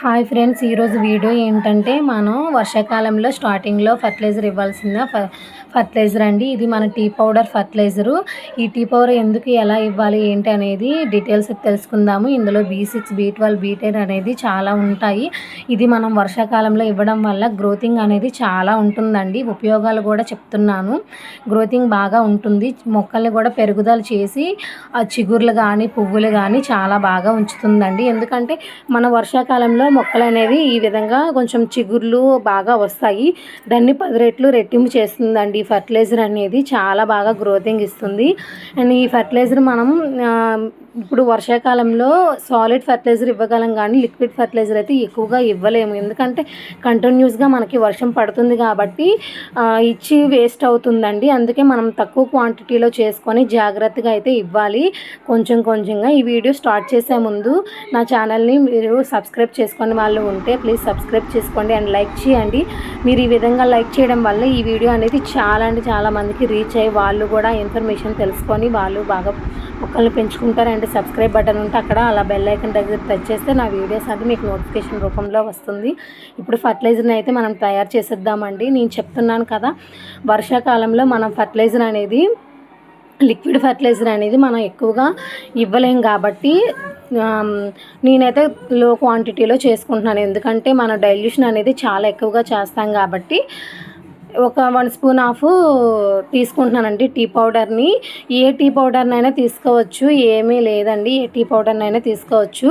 Hi friends ఈరోజు video ఏంటంటే మనం వర్షాకాలంలో స్టార్టింగ్లో ఫర్టిలైజర్ ఇవ్వాల్సిన ఫర్టిలైజర్ అండి. ఇది మన టీ పౌడర్ ఫర్టిలైజరు. ఈ టీ పౌడర్ ఎందుకు ఎలా ఇవ్వాలి ఏంటి అనేది డీటెయిల్స్ తెలుసుకుందాము. ఇందులో B six B twelve B ten అనేది చాలా ఉంటాయి. ఇది మనం వర్షాకాలంలో ఇవ్వడం వల్ల గ్రోతింగ్ అనేది చాలా ఉంటుందండి. ఉపయోగాలు కూడా చెప్తున్నాను. గ్రోతింగ్ బాగా ఉంటుంది. మొక్కల్ని కూడా పెరుగుదల చేసి ఆ చిగుర్లు కానీ పువ్వులు కానీ చాలా బాగా ఉంచుతుందండి. ఎందుకంటే మన వర్షాకాలంలో మొక్కలు అనేవి ఈ విధంగా కొంచెం చిగుర్లు బాగా వస్తాయి. దాన్ని పది రెట్లు రెట్టింపు చేస్తుందండి. ఈ ఫర్టిలైజర్ అనేది చాలా బాగా గ్రోతింగ్ ఇస్తుంది. అండ్ ఈ ఫర్టిలైజర్ మనం ఇప్పుడు వర్షాకాలంలో సాలిడ్ ఫర్టిలైజర్ ఇవ్వగలం కానీ లిక్విడ్ ఫర్టిలైజర్ అయితే ఎక్కువగా ఇవ్వలేము. ఎందుకంటే కంటిన్యూస్గా మనకి వర్షం పడుతుంది కాబట్టి ఇచ్చి వేస్ట్ అవుతుందండి. అందుకే మనం తక్కువ క్వాంటిటీలో చేసుకొని జాగ్రత్తగా అయితే ఇవ్వాలి. కొంచెం కొంచెంగా ఈ వీడియో స్టార్ట్ చేసే ముందు నా ఛానల్ని మీరు సబ్స్క్రైబ్ చేసుకొని వాళ్ళు ఉంటే ప్లీజ్ సబ్స్క్రైబ్ చేసుకోండి అండ్ లైక్ చేయండి. మీరు ఈ విధంగా లైక్ చేయడం వల్ల ఈ వీడియో అనేది చాలా అంటే చాలా మందికి రీచ్ అయ్యి వాళ్ళు కూడా ఇన్ఫర్మేషన్ తెలుసుకొని వాళ్ళు బాగా మొక్కల్ని పెంచుకుంటారు. అండ్ సబ్స్క్రైబ్ బటన్ ఉంటే అక్కడ అలా బెల్ ఐకన్ దగ్గర టచ్ చేస్తే నా వీడియోస్ అది మీకు నోటిఫికేషన్ రూపంలో వస్తుంది. ఇప్పుడు ఫర్టిలైజర్ని అయితే మనం తయారు చేసేద్దామండి. నేను చెప్తున్నాను కదా వర్షాకాలంలో మనం ఫర్టిలైజర్ అనేది లిక్విడ్ ఫర్టిలైజర్ అనేది మనం ఎక్కువగా ఇవ్వలేం కాబట్టి నేనైతే లో క్వాంటిటీలో చేసుకుంటున్నాను. ఎందుకంటే మన డైల్యూషన్ అనేది చాలా ఎక్కువగా చేస్తాం కాబట్టి ఒక వన్ స్పూన్ ఆఫ్ తీసుకుంటున్నానండి టీ పౌడర్ని. ఏ టీ పౌడర్నైనా తీసుకోవచ్చు ఏమీ లేదండి. ఏ టీ పౌడర్నైనా తీసుకోవచ్చు.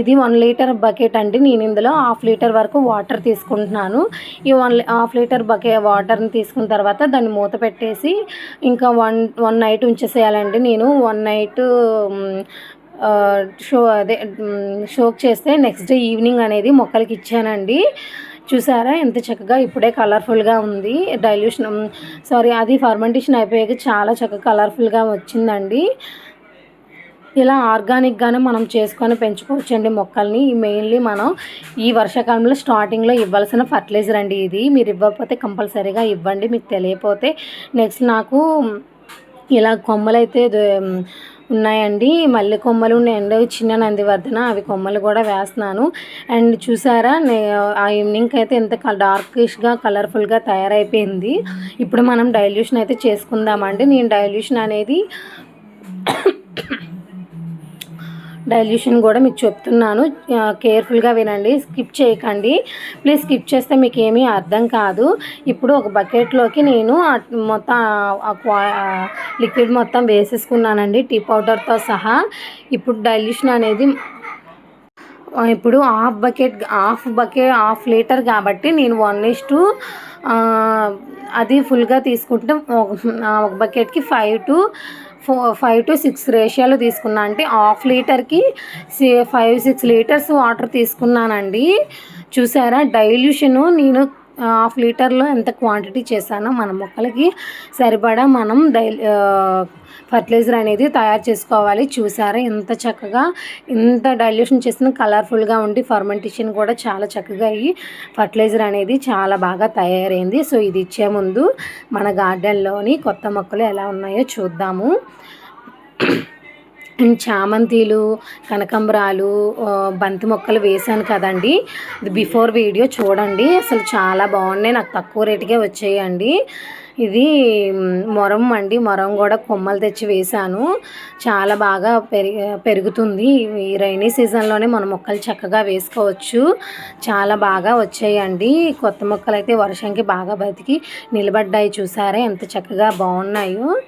ఇది వన్ లీటర్ బకెట్ అండి. నేను ఇందులో హాఫ్ లీటర్ వరకు వాటర్ తీసుకుంటున్నాను. ఈ వన్ హాఫ్ లీటర్ బకె వాటర్ని తీసుకున్న తర్వాత దాన్ని మూత పెట్టేసి ఇంకా వన్ వన్ నైట్ ఉంచేసేయాలండి. నేను వన్ నైట్ షో అదే షోక్ చేస్తే నెక్స్ట్ డే ఈవినింగ్ అనేది మొక్కలకి ఇచ్చానండి. చూసారా? ఎంత చక్కగా ఇప్పుడే కలర్ఫుల్గా ఉంది. డైల్యూషన్ సారీ అది ఫర్మెంటేషన్ అయిపోయాక చాలా చక్కగా కలర్ఫుల్గా వచ్చిందండి. ఇలా ఆర్గానిక్గానే మనం చేసుకొని పెంచుకోవచ్చండి మొక్కల్ని. మెయిన్లీ మనం ఈ వర్షాకాలంలో స్టార్టింగ్లో ఇవ్వాల్సిన ఫర్టిలైజర్ అండి ఇది. మీరు ఇవ్వకపోతే కంపల్సరీగా ఇవ్వండి. మీకు తెలియకపోతే నెక్స్ట్ నాకు ఇలా కొమ్మలైతే ఉన్నాయండి. మల్లె కొమ్మలు ఉన్నాయండి చిన్న నందివర్ధన అవి కొమ్మలు కూడా వేస్తున్నాను. అండ్ చూసారా ఆ ఈవినింగ్ అయితే ఎంత డార్కిష్గా కలర్ఫుల్గా తయారైపోయింది. ఇప్పుడు మనం డైల్యూషన్ అయితే చేసుకుందామండి. నేను డైల్యూషన్ అనేది డైల్యూషన్ కూడా మీకు చెప్తున్నాను. కేర్ఫుల్గా వినండి. స్కిప్ చేయకండి. ప్లీజ్ స్కిప్ చేస్తే మీకు ఏమీ అర్థం కాదు. ఇప్పుడు ఒక బకెట్లోకి నేను మొత్తం ఆ క్వా- లిక్విడ్ మొత్తం వేసేసుకున్నానండి. టీ పౌడర్తో సహా. ఇప్పుడు డైల్యూషన్ అనేది ఇప్పుడు half bucket half bucket half litre కాబట్టి నేను వన్ ఇస్ టు అది ఫుల్గా తీసుకుంటే ఒక బకెట్కి five to four five to six రేషియోలో తీసుకున్నా. అంటే హాఫ్ లీటర్కి సి ఫైవ్ సిక్స్ లీటర్స్ వాటర్ తీసుకున్నానండి. చూసారా? డైల్యూషను నేను హాఫ్ లీటర్లో ఎంత క్వాంటిటీ చేశానో మన మొక్కలకి సరిపడా మనం డై ఫర్టిలైజర్ అనేది తయారు చేసుకోవాలి. చూసారా? ఎంత చక్కగా ఇంత డైల్యూషన్ చేసిన కలర్ఫుల్గా ఉండి ఫర్మెంటేషన్ కూడా చాలా చక్కగా అయ్యి ఫర్టిలైజర్ అనేది చాలా బాగా తయారైంది. సో ఇది ఇచ్చే ముందు మన గార్డెన్లోని కొత్త మొక్కలు ఎలా ఉన్నాయో చూద్దాము. చామంతిలు కనకంబరాలు బంతి మొక్కలు వేశాను కదండి. బిఫోర్ వీడియో చూడండి. అసలు చాలా బాగున్నాయి. నాకు తక్కువ రేటుకే వచ్చాయండి. ఇది మొరం అండి. మొరం కూడా కొమ్మలు తెచ్చి వేశాను. చాలా బాగా పెరిగి పెరుగుతుంది. ఈ రైనీ సీజన్లోనే మన మొక్కలు చక్కగా వేసుకోవచ్చు. చాలా బాగా వచ్చాయండి. కొత్త మొక్కలు అయితే వర్షంకి బాగా బతికి నిలబడ్డాయి చూసారా? ఎంత చక్కగా బాగున్నాయో.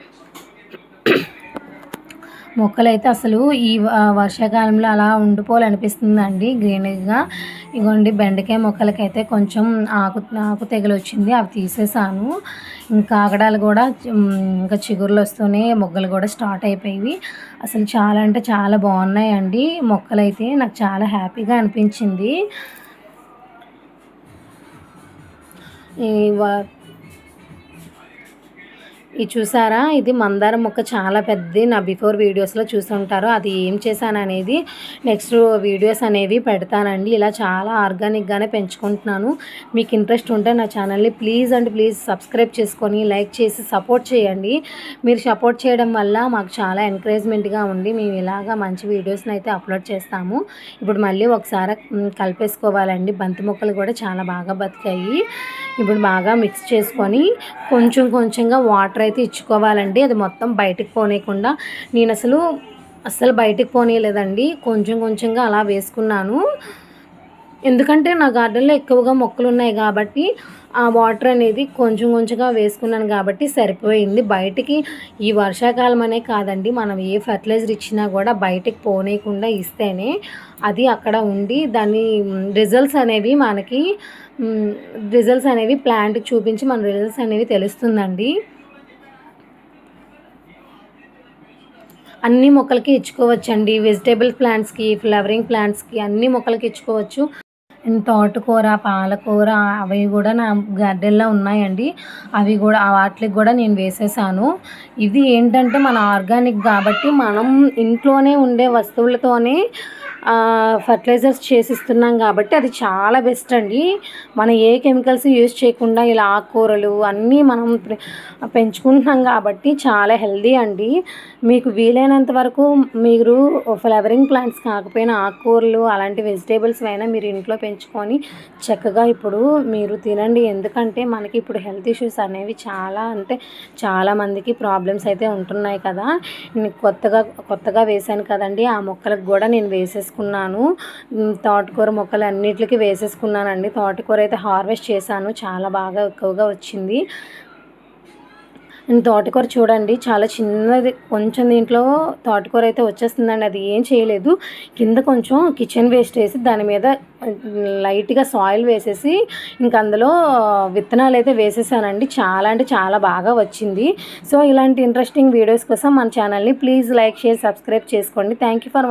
మొక్కలైతే అసలు ఈ వ- వర్షాకాలంలో అలా ఉండిపోవాలనిపిస్తుందండి గ్రీనరీగా ఇగోండి బెండకాయ మొక్కలకైతే కొంచెం ఆకు ఆకు తెగలు వచ్చింది అవి తీసేసాను. ఇంకా ఆగడాలు కూడా ఇంకా చిగురులు వస్తూనే మొగ్గలు కూడా స్టార్ట్ అయిపోయి అసలు చాలా అంటే చాలా బాగున్నాయండి. మొక్కలైతే నాకు చాలా హ్యాపీగా అనిపించింది. ఈ వ- ఇది చూసారా? ఇది మందారం మొక్క చాలా పెద్దది. నా బిఫోర్ వీడియోస్లో చూసుంటారు. అది ఏం చేశాను అనేది నెక్స్ట్ వీడియోస్ అనేవి పెడతానండి. ఇలా చాలా ఆర్గానిక్గానే పెంచుకుంటున్నాను. మీకు ఇంట్రెస్ట్ ఉంటే నా ఛానల్ని ప్లీజ్ అండ్ ప్లీజ్ సబ్స్క్రైబ్ చేసుకొని లైక్ చేసి సపోర్ట్ చేయండి. మీరు సపోర్ట్ చేయడం వల్ల మాకు చాలా ఎంకరేజ్మెంట్గా ఉండి మేము ఇలాగా మంచి వీడియోస్ని అయితే అప్లోడ్ చేస్తాము. ఇప్పుడు మళ్ళీ ఒకసారి కలిపేసుకోవాలండి. బంతి మొక్కలు కూడా చాలా బాగా బతికాయి. ఇప్పుడు బాగా మిక్స్ చేసుకొని కొంచెం కొంచెంగా వాటర్ అయితే ఇచ్చుకోవాలండి అది మొత్తం బయటకు పోనీయకుండా నేను అసలు అస్సలు బయటకు పోనీయలేదండి. కొంచెం కొంచెంగా అలా వేసుకున్నాను. ఎందుకంటే నా గార్డెన్లో ఎక్కువగా మొక్కలు ఉన్నాయి కాబట్టి ఆ వాటర్ అనేది కొంచెం కొంచెంగా వేసుకున్నాను కాబట్టి సరిపోయింది. బయటికి ఈ వర్షాకాలం అనే కాదండి మనం ఏ ఫర్టిలైజర్ ఇచ్చినా కూడా బయటికి పోనీయకుండా ఇస్తేనే అది అక్కడ ఉండి దాని రిజల్ట్స్ అనేవి మనకి రిజల్ట్స్ అనేవి ప్లాంట్కి చూపించి మన రిజల్ట్స్ అనేవి తెలుస్తుందండి. అన్ని మొక్కలకి ఇచ్చుకోవచ్చండి. వెజిటేబుల్ ప్లాంట్స్కి ఫ్లవరింగ్ ప్లాంట్స్కి అన్ని మొక్కలకి ఇచ్చుకోవచ్చు. అండ్ తోటకూర పాలకూర అవి కూడా నా గార్డెన్లో ఉన్నాయండి. అవి కూడా వాటికి కూడా నేను వేసేసాను. ఇది ఏంటంటే మన ఆర్గానిక్ కాబట్టి మనం ఇంట్లోనే ఉండే వస్తువులతోనే ఫర్టిలైజర్స్ చేసిస్తున్నాం కాబట్టి అది చాలా బెస్ట్ అండి. మనం ఏ కెమికల్స్ యూజ్ చేయకుండా ఇలా ఆకుకూరలు అన్నీ మనం పెంచుకుంటున్నాం కాబట్టి చాలా హెల్దీ అండి. మీకు వీలైనంత వరకు మీరు ఫ్లవరింగ్ ప్లాంట్స్ కాకపోయినా ఆకుకూరలు అలాంటి వెజిటేబుల్స్ అయినా మీరు ఇంట్లో పెంచుకొని చక్కగా ఇప్పుడు మీరు తినండి. ఎందుకంటే మనకి ఇప్పుడు హెల్త్ ఇష్యూస్ అనేవి చాలా అంటే చాలా మందికి ప్రాబ్లమ్స్ అయితే ఉంటున్నాయి కదా. నేను కొత్తగా కొత్తగా వేశాను కదండి. ఆ మొక్కలకు కూడా నేను వేసేసుకున్నాను. తోటకూర మొక్కలు అన్నిటికీ వేసేసుకున్నానండి. తోటకూర అయితే హార్వెస్ట్ చేశాను. చాలా బాగా ఎక్కువగా వచ్చింది. తోటకూర చూడండి చాలా చిన్నది కొంచెం దీంట్లో తోటకూర అయితే వచ్చేస్తుందండి. అది ఏం చేయలేదు. కింద కొంచెం కిచెన్ వేస్ట్ వేసి దాని మీద లైట్గా సాయిల్ వేసేసి ఇంక అందులో విత్తనాలు అయితే వేసేసానండి. చాలా అంటే చాలా బాగా వచ్చింది. సో ఇలాంటి ఇంట్రెస్టింగ్ వీడియోస్ కోసం మన ఛానల్ని ప్లీజ్ లైక్ షేర్ సబ్స్క్రైబ్ చేసుకోండి. Thank you for